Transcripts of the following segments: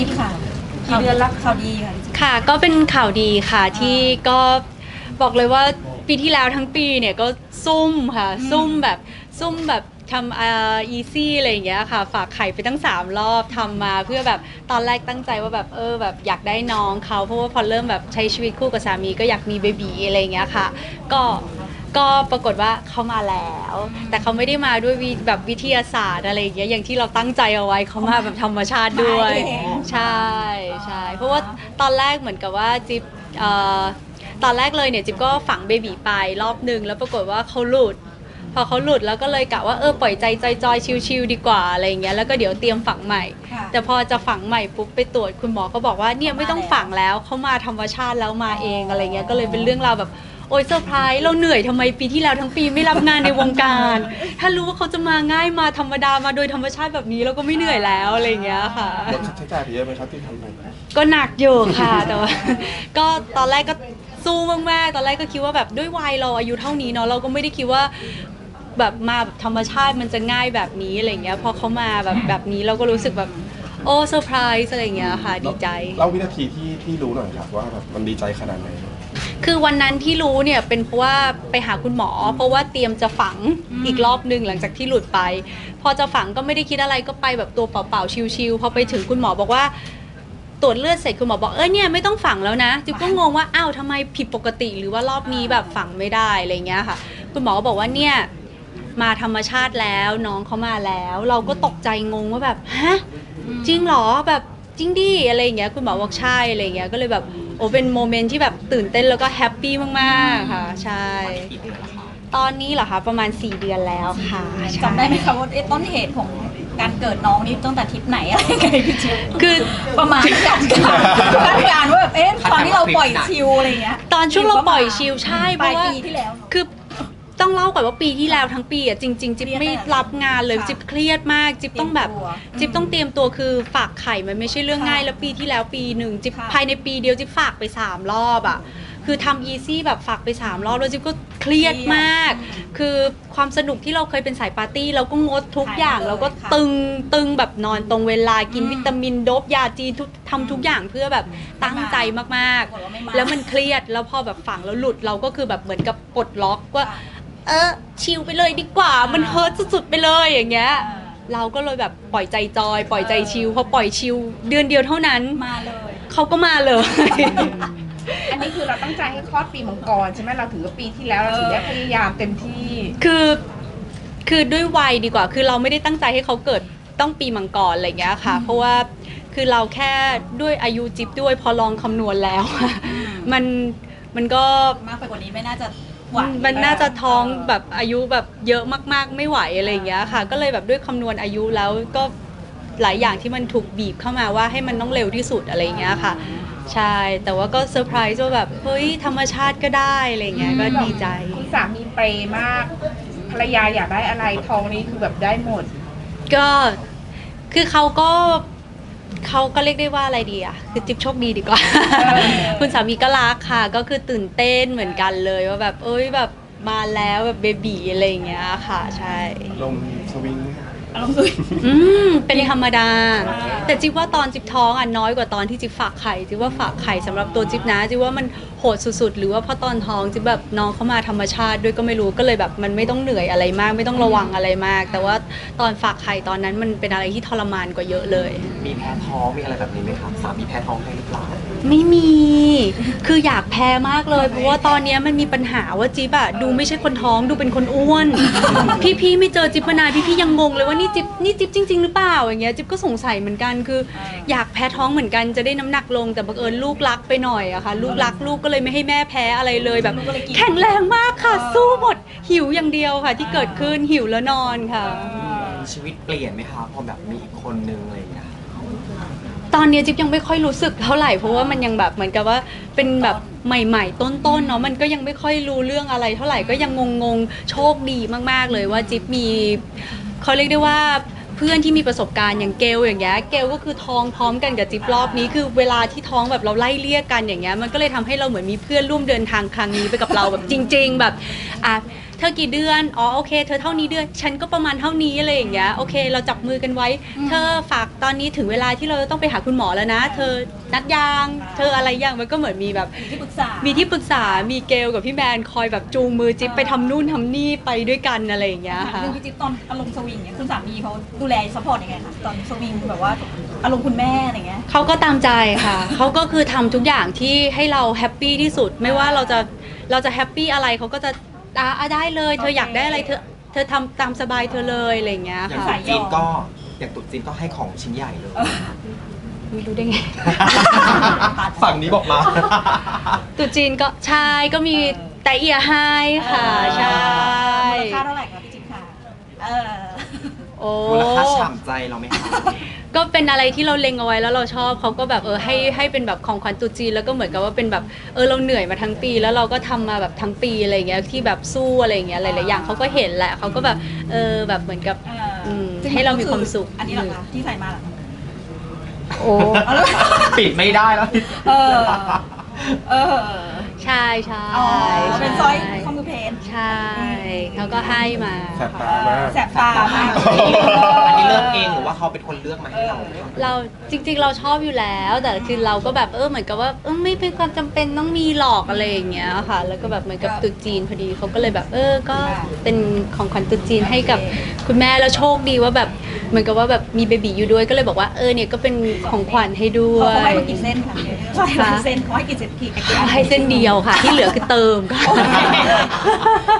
จิ๊บค่ะกี่เดือนละข่าวดีค่ะพี่จิ๊บค่ะก็เป็นข่าวดีค่ะที่ก็บอกเลยว่าปีที่แล้วทั้งปีเนี่ยก็ซุ่มค่ะ ซุ่มแบบซุ่มแบบทำอ่า easy อะไรอย่างเงี้ยค่ะ ฝากไข่ไปตั้ง 3 รอบทำมาเพื่อแบบตอนแรกตั้งใจว่าแบบเออแบบอยากได้น้องเขาเพราะว่าพอเริ่มแบบใช้ชีวิตคู่กับสามีก็อยากมีเบบีอะไรอย่างเงี้ยค่ะ ก็ ก็ปรากฏว่าเขามาแล้ว แต่เขาไม่ได้มาด้วยวิแบบวิทยาศาสตร์อะไรอย่างเงี้ยอย่างที่เราตั้งใจเอาไว้เขามาแบบธรรมชาติด้วยมาเองใช่ใช่เพราะว่าตอนแรกเหมือนกับว่าจิ๊บเอ่อตอนแรกเลยเนี่ยจิ๊บก็ฝังเบบีไปรอบหนึ่งแล้วปรากฏว่าเขาหลุด พอเขาหลุดแล้วก็เลยกะว่าเออปล่อยใจจอยๆชิลๆดีกว่าอะไรอย่างเงี้ยแล้วก็เดี๋ยวเตรียมฝังใหม่ค่ะแต่พอจะฝังใหม่ปุ๊บไปตรวจคุณหมอก็บอกว่าเนี่ยไม่ต้องฝังแล้วเขามาธรรมชาติแล้วมาเองอะไรเงี้ยก็เลยเป็นเรื่องราวแบบ โอ้ยเซอร์ไพรส์เราเหนื่อยทำไมปีที่แล้วทั้งปีไม่รับงานในวงการ ถ้ารู้ว่าเขาจะมาง่ายมาธรรมดามาโดยธรรมชาติแบบนี้เราก็ไม่เหนื่อยแล้วอะไรอย่างเงี้ยค่ะ ลดค่าใช้จ่ายไปเยอะไหมครับที่ทำไปก็หนักอยู่ค่ะ แต่ว่า ก็ตอนแรกก็สู้มากๆตอนแรกก็คิดว่าแบบด้วยวัยเราอายุเท่านี้เนาะเราก็ไม่ได้คิดว่าแบบมาแบบธรรมชาติมันจะง่ายแบบนี้อะไรเงี้ยพอเขามาแบบแบบนี้เราก็รู้สึกแบบโอ้เซอร์ไพรส์อะไรเงี้ยค่ะ ดีใจ เล่าวินาทีที่ที่รู้หน่อยครับว่าแบบมันดีใจขนาดไหน คือวันนั้นที่รู้เนี่ยเป็นเพราะว่าไปหาคุณหมอ เพราะว่าเตรียมจะฝังอีกรอบหนึ่งหลังจากที่หลุดไป พอจะฝังก็ไม่ได้คิดอะไรก็ไปแบบตัวเปล่าๆชิวๆพอไปถึงคุณหมอบอกว่าตรวจเลือดเสร็จคุณหมอบอกเออเนี่ยไม่ต้องฝังแล้วนะจิ๊บก็งงว่าอ้าวทำไมผิดปกติหรือว่ารอบนี้แบบฝังไม่ได้อะไรเงี้ยค่ะ คุณหมอก็บอกว่าเนี่ยมาธรรมชาติแล้วน้องเขามาแล้ว เราก็ตกใจงงว่าแบบฮะจริงเหรอแบบจริงดิอะไรอย่างเงี้ยคุณหมอบอกใช่อะไรอย่างเงี้ยก็เลยแบบ โอ้เป็นโมเมนต์ที่แบบตื่นเต้นแล้วก็แฮปปี้มากๆค่ะ ใช่ ตอนนี้เหรอคะประมาณ 4 เดือนแล้วค่ะใช่จำได้ไหมคะว่าเอ๊ะต้นเหตุของการเกิดน้องนี่ตั้งแต่ทริปไหนอะไรยังไงพี่จิ๊บคือประมาณการการคาดการณ์ว่าแบบเอ๊ะตอนที่เราปล่อยชิลอะไรเงี้ยตอนช่วงเราปล่อยชิลใช่เพปลายราะว่าปีที่แล้วคือ ต้องเล่าก่อนว่าปีที่แล้วทั้งปีอะจริงๆจิ๊บเครียดไม่อะรับงานเลยค่ะจิ๊บเครียดมากจิ๊บต้องแบบ เตรียมตัวจิ๊บต้องเตรียมตัวคือฝากไข่มันไม่ใช่เรื่องค่ะง่ายแล้วปีที่แล้วปีหนึ่งจิ๊บค่ะ ภายในปีเดียวจิ๊บฝากไปสามรอบอะคือทำอีซี่แบบฝากไปสามรอบแล้วจิ๊บก็เครียดมาก คือความสนุกที่เราเคยเป็นสายปาร์ตี้เราก็งดทุกอย่างหายไปเลยเราก็ค่ะตึงตึงแบบนอนตรงเวลากินอืมวิตามินโดบยาจีนทุกทำทุกอย่างเพื่อแบบตั้งใจมากปรากฏว่าไม่มา ๆ แล้วมันเครียดแล้วพอแบบฝังแล้วหลุดเราก็คือแบบเหมือนกับปลดล็อกว่า ค่ะ เออชิลไปเลยดีกว่าอ่ามัมันเฮิร์ตสุดๆไปเลยอย่างเงี้ยอ่าเราก็เลยแบบปล่อยใจจอย ปล่อยใจชิลพอปล่อยชิลเดือนเดียวเท่านั้นมาเลย เขาก็มาเลย อันนี้คือเราตั้งใจให้คลอดปีมังกรใช่ไหมเราถือว่าปีที่แล้วเราถึงได้พยายามเต็มที่ คือคือด้วยวัยดีกว่า คือเราไม่ได้ตั้งใจให้เขาเกิดต้องปีมังกรอะไรอย่างเงี้ยค่ะ เพราะว่าคือเราแค่ด้วยอายุจิ๊บด้วยพอลองคำนวณแล้วอะมันมันก็มากไปกว่านี้ไม่น่าจะ ไหวมันน่าจะท้องแบบอายุแบบเยอะมากๆ ไม่ไหวอะไรอย่างเงี้ยค่ะ ก็เลยแบบด้วยคำนวณอายุแล้วก็หลายอย่างที่มันถูกบีบเข้ามาว่าให้มันต้องเร็วที่สุดอะไรอย่างเงี้ยค่ะ ใช่แต่ว่าก็เซอร์ไพรส์ว่าแบบเฮ้ยธรรมชาติก็ได้อะไรอย่างเงี้ยก็ดีใจ คุณสามีเปรย์มากภรรยาอยากได้อะไรทองนี้คือแบบได้หมด ก็คือเขาก็ เขาก็เรียกได้ว่าอะไรดีอะคือจิ๊บโชคดีดีกว่า คุณสามีก็รักค่ะ ก็คือตื่นเต้นเหมือนกันเลยว่าแบบเอ้ยแบบมาแล้วแบบเบบีอะไรอย่างเงี้ยค่ะ ใช่ลมสวิงไหม อารมณ์สุด อืมเป็นธรรมดา แต่จิ๊บว่าตอนจิ๊บท้องอะน้อยกว่าตอนที่จิ๊บฝากไข่จิ๊บว่าฝากไข่สำหรับตัวจิ๊บนะจิ๊บว่ามันโหดสุดๆ หรือว่าเพราะตอนท้องจิ๊บแบบน้องเขามาธรรมชาติด้วยก็ไม่รู้ก็เลยแบบมันไม่ต้องเหนื่อยอะไรมาก ไม่ต้องระวังอะไรมาก แต่ว่าตอนฝากไข่ตอนนั้นมันเป็นอะไรที่ทรมานกว่าเยอะเลย มีแพ้ท้องมีอะไรแบบนี้ไหมครับสามีแพ้ท้องได้หรือเปล่า ไม่มี คืออยากแพ้มากเลย เพราะว่าตอนเนี้ยมันมีปัญหาว่าจิ๊บอะดูไม่ใช่คนท้องดูเป็นคนอ้วน พี่ๆไม่เจอจิ๊บมานานพี่ๆยังงงเลยว่านี่จิ๊บนี่จิ๊บจริง ๆ หรือเปล่าอย่างเงี้ยจิ๊บก็สงสัยเหมือนกันคือ อยากแพ้ท้องเหมือนกันจะได้น้ำหนักลงแต่บังเอิญลูกรักไปหน่อยอะค่ะ ลูกรักลูกก็เลยไม่ให้แม่แพ้อะไรเลยแบบ ลูกก็เลยกิน แข็งแรงมากค่ะ สู้หมดหิวอย่างเดียวค่ะ ที่เกิดขึ้นหิวแล้วนอนค่ะ ชีวิตเปลี่ยนไหมครับพอแบบมีอีกคนนึงอะไรอย่างเงี้ย ตอนเนี้ยจิ๊บยังไม่ค่อยรู้สึกเท่าไหร่เพราะว่ามันยังแบบเหมือนกับว่าเป็นแบบใหม่ ๆ ต้นๆเนาะมันก็ยังไม่ค่อยรู้เรื่องอะไรเท่าไหร่ก็ยังงงๆโชคดีมากๆเลยว่าจิ๊บมี เขาเรียกได้ว่าเพื่อนที่มีประสบการณ์อย่างเกลอย่างเงี้ยเกลก็คือท้องพร้อมกันกับจิ๊บรอบนี้คือเวลาที่ท้องแบบเราไล่เลี่ยกันอย่างเงี้ยมันก็เลยทำให้เราเหมือนมีเพื่อนร่วมเดินทางครั้งนี้ไปกับเราแบบจริง ๆ แบบอะ เธอกี่เดือน อ๋อโอเค เธอเท่านี้เดือน ฉันก็ประมาณเท่านี้อะไรอย่างเงี้ย โอเค เราจับมือกันไว้ เธอฝากตอนนี้ถึงเวลาที่เราต้องไปหาคุณหมอแล้วนะ เธอนัดยาง เธออะไรยังมันก็เหมือนมีแบบ ที่ปรึกษามีที่ปรึกษา มีเกลกับพี่แมนคอยแบบจูงมือจิ๊บไปทำนู่นทำนี่ไปด้วยกันอะไรอย่างเงี้ยค่ะ เรื่องพี่จิ๊บตอนอารมณ์สวิงเนี่ยคุณสามีเขาดูแลซัพพอร์ตยังไงคะตอนสวิงแบบว่าอารมณ์คุณแม่อะไรเงี้ย เขาก็ตามใจค่ะ เขาก็คือทำทุกอย่างที่ให้เราแฮปปี้ที่สุด ไม่ว่าเราจะเราจะแฮปปี้อะไรเขาก็จะ อะอะได้เลย เธออยากได้อะไรเธอเธอทำตามสบายเธอเลยอะไรอย่างเงี้ยอย่างค่ะตุ๊จีนก็อย่างตุ๊จีนก็ให้ของชิ้นใหญ่เลย ไม่รู้ได้ไง ฝั่งนี้บอกมา ตุจีนก็ใช่ก็มีแต่เอียให้ค่ะ ใช่ มูลค่าเท่าไหร่คะพี่จิ๊บค่ะเออ โอ้ มูลค่าฉ่ำใจเราไหมคะก็เป็นอะไรที่เราเล็งเอาไว้แล้วเราชอบเขาก็แบบเออให้ให้เป็นแบบของขวัญตรุษจีนแล้วก็เหมือนกับว่าเป็นแบบเออเราเหนื่อยมาทั้งปี แล้วเราก็ทำมาแบบทั้งปีอะไรอย่างเงี้ยที่แบบสู้อะไรอย่างเงี้ยหลายๆอย่างเขาก็เห็นแหละเขาก็แบบเออแบบเหมือนกับเอออืมให้เรามีความสุข อันนี้เหรอคะที่ใส่มาเหรอคะโอ้เอาแล้ว ปิดไม่ได้แล้วเออ เออใช่ใช่อ๋อเป็นสร้อยใช่ข้อมือเพนใช่ เขาก็ให้มาแสบตามากแสบตามาก อันนี้เลือกเองหรือว่าเขาเป็นคนเลือกมาให้เราเราจริงๆเราชอบอยู่แล้ว แต่คือเราก็แบบเออเหมือนกับว่าเออไม่เป็นความจำเป็นต้องมีหลอกอะไรอย่างเงี้ยค่ะ แล้วก็แบบเหมือนกับตรุ๊จีนพอดีเขาก็เลยแบบเออก็เป็นของขวัญตรุ๊จีนให้กับคุณแม่แล้วโชคดีว่าแบบเหมือนกับว่าแบบมีเบบีอยู่ด้วยก็เลยบอกว่าเออเนี่ยก็เป็นของขวัญให้ด้วเขายให้มากี่เส้นคะเขาให้มากี่เส้นเขาให้กี่เส้นกี่กี่อัเขาให้เส้นเดียวค่ะ ที่เหลือคือเติมก็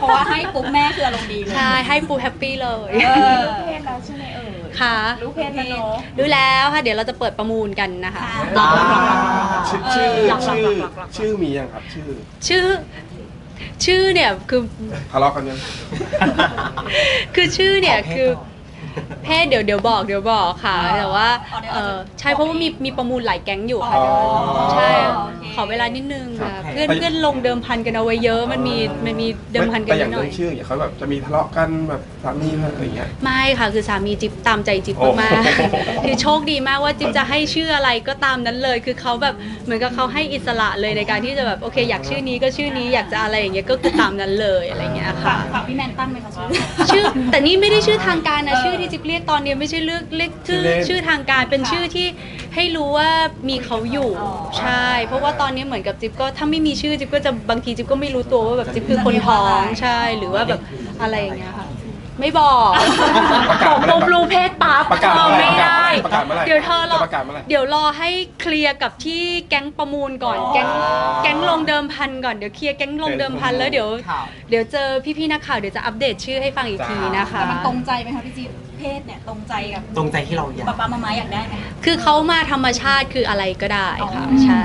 เพราะว่าให้ปุ๊บแม่คืออารมณ์ดีเลยใช่ให้ปูแฮปปี้เลยเออรู้เพศแล้วใช่ไหมเอ่ยค่ะรู้เพศแล้วเนอะรู้แล้วค่ะเดี๋ยวเราจะเปิดประมูลกันนะคะอ่าชื่อชื่อชื่อชื่อมียังครับชื่อชื่อ ชื่อเนี่ยคือทะเลาะกันยัง คือชื่อเนี่ยขอเพศคือก่อน เพศเดี๋ยวเดี๋ยวบอกเดี๋ยวบอกค่ะ อ๋อแต่ว่าอ๋อเดี๋ยวเออเราจะใช่เพราะว่ามีมีประมูลหลายแก๊งอยู่ค่ะอ๋อใช่โอเค ขอเวลานิดนึงค่ะครับ เพื่อนเพื่อนลงเดิมพันกันเอาไว้เยอะมันมีมันมีเดิมพันกันแต่อนิย่าดงหน่เรื่ออย งชื่ออย่างเงี้ยเขาแบบจะมีทะเลาะกันแบบสามีอะไรอย่างเงี้ย ไม่ค่ะคือสามีจิ๊บตามใจจิ๊บโอ้มากๆคือโชคดีมากว่าจิ๊บจะให้ชื่ออะไรก็ตามนั้นเลย คือเขาแบบเหมือนกับเขาให้อิสระเลยในการที่จะแบบโอเค อยากชื่อนี้ก็ชื่อนี้อยากจะอะไรอย่างเงี้ยก็คือตามนั้นเลยอะไรอย่างเงี้ยฝาค่ะกฝากพี่แมนตั้งไหมคะชื่อ ชื่อแต่นี่ไม่ได้ชื่อทางการนะชื่อที่จิ๊บเรียกตอนนี้ไม่ใช่เลือกเรียกชื่อชื่อเล่นชื่อทางการเป็นชื่อที่ให้รู้ว่ามีเขาอยู่ใช่ เพราะว่าตอนนี้เหมือนกับจิ๊บก็ถ้าไม่มีชื่อจิ๊บก็จะบางทีจิ๊บก็ไม่รู้ตัวว่าแบบจิ๊บคือคนท้องใช่หรือว่าแบบอะไรอย่างเงี้ยค่ะ ไม่บอกประกาศบอกเมื่อไหร่ปุ๊บรู้เพศปั๊บประกาศเออเมื่อไหร่ไม่ได้ ประกาศเมื่อไหร่เดี๋ยวเธอรอจะประกาศเมื่อไหร่ เดี๋ยวรอให้เคลียร์กับที่แก๊งประมูลก่อน อ๋อแก๊งแก๊งลงเดิมพันก่อน เดี๋ยวเคลียร์แก๊งลงเดิมพันแล้วเดี๋ยวค่ะเดี๋ยวเจอพี่ๆนักข่าวเดี๋ยวจะอัปเดตชื่อให้ฟังอีกทีนะคะ แต่มันตรงใจไหมคะพี่จิ๊บเพศเนี่ยตรงใจกับตรงใจที่เราอยาก ป๊าป๊ามามาอยากได้ไหม คือเขามาธรรมชาติคืออะไรก็ได้ค่ะ อ๋อ ใช่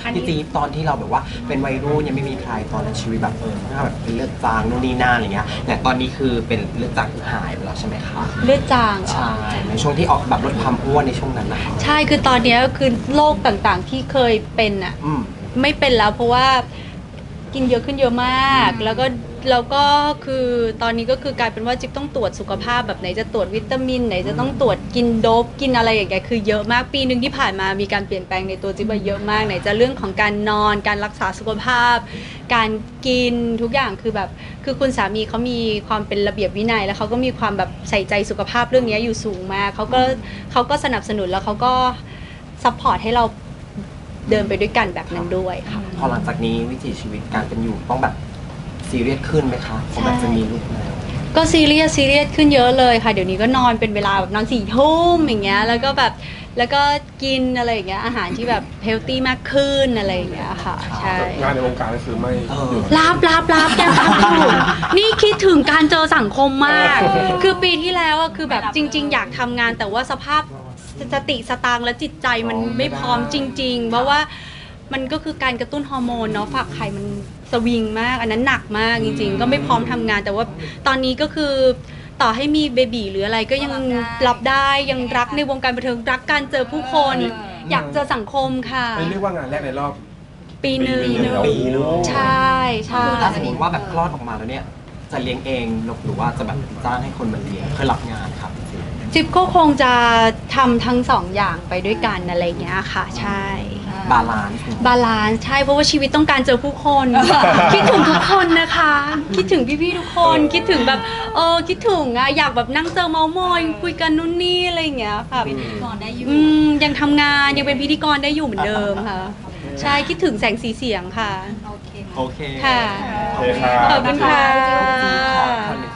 ค่ะพี่จี๊ดตอนที่เราแบบว่าเป็นวัยรุ่นยังไม่มีใครตอนนั้นชีวิตแบบเออถ้าแบบเป็นเลือดจางนู่นนี่นั่นอะไรเงี้ยแต่ตอนนี้คือเป็นเลือดจางคือหายไปแล้วใช่ไหมคะเลือดจางเหรอ ใช่ในช่วงที่ออกแบบลดความอ้วนในช่วงนั้นนะคะใช่คือตอนเนี้ยคือโรคต่างๆที่เคยเป็นอะ อืม ไม่เป็นแล้วเพราะว่า กินเยอะขึ้นเยอะมาก แล้วก็แล้วก็คือตอนนี้ก็คือกลายเป็นว่าจิ๊บต้องตรวจสุขภาพแบบไหนจะตรวจวิตามิน ไหนจะต้องตรวจกินโดบกินอะไรอย่างเงี้ยคือเยอะมากปีหนึ่งที่ผ่านมามีการเปลี่ยนแปลงในตัวจิ๊บอะเยอะมากไหนจะเรื่องของการนอน การรักษาสุขภาพ การกินทุกอย่างคือแบบ คือคุณสามีเขามีความเป็นระเบียบวินัย แล้วเขาก็มีความแบบใส่ใจสุขภาพเรื่องเนี้ยอยู่สูงมากเขาก็เขาก็สนับสนุนแล้วเขาก็ซัพพอร์ตให้เรา เดินไปด้วยกันแบบนั้นด้วยค่ะ พอหลังจากนี้วิถีชีวิตการเป็นอยู่ต้องแบบซีเรียสขึ้นไหมคะผมแบบจะมีลูกแล้ว ก็ซีเรียสซีเรียสขึ้นเยอะเลยค่ะ เดี๋ยวนี้ก็นอนเป็นเวลาแบบนอนสี่ทุ่มอย่างเงี้ยแล้วก็แบบแล้วก็กินอะไรอย่างเงี้ยอาหารที่แบบเฮลตี้มากขึ้นอะไรอย่างเงี้ยค่ะใช่งานในวงการก็คือไม่เอออยู่รับรับรับยังทำอยู่นี่คิดถึงการเจอสังคมมาก คือปีที่แล้วอะคือแบบจริง ๆ อยากทำงานแต่ว่าสภาพ สติสตางค์และจิตใจมันไม่พร้อมจริง ๆ เพราะว่ามันก็คือการกระตุ้นฮอร์โมนเนาะฝากไข่มันสวิงมาก อันนั้นหนักมากจริง ๆ ก็ไม่พร้อมทำงาน แต่ว่าตอนนี้ก็คือต่อให้มีเบบีหรืออะไรก็ยังรับได้ยังรักในวงการบันเทิงรักการเจอผู้คน อยากเจอสังคมค่ะไม่เรียกว่างานแรกในรอบปีหนึ่งปีหนึ่งปีเลยใช่ใช่ถ้าสมมติว่าแบบคลอดออกมาแล้วเนี่ย จะเลี้ยงเองหรือว่าจะแบบจ้างให้คนมาเลี้ยงเคยรับงานครับพี่ จี๊ดจิ๊บก็คงจะทำทั้งสองอย่างไปด้วยกันอะไรอย่างเงี้ยค่ะ ใช่อ่าบาลานซ์ บาลานซ์ใช่เพราะว่าชีวิตต้องการเจอผู้คน คิดถึงทุกคนนะคะ คิดถึงพี่ๆทุกคนคิดถึงแบบเออคิดถึงอะอยากแบบนั่งเจอเมาส์มอยคุยกันนู่นนี่อะไรอย่างเงี้ยค่ะเป็นพิธีกรได้อยู่อืมยังทำงานยังเป็นพิธีกรได้อยู่เหมือนเดิมค่ะ ใช่คิดถึงแสงสีเสียงค่ะ โอเค โอเคค่ะโอเคครับขอบคุณค่ะ ขอขอ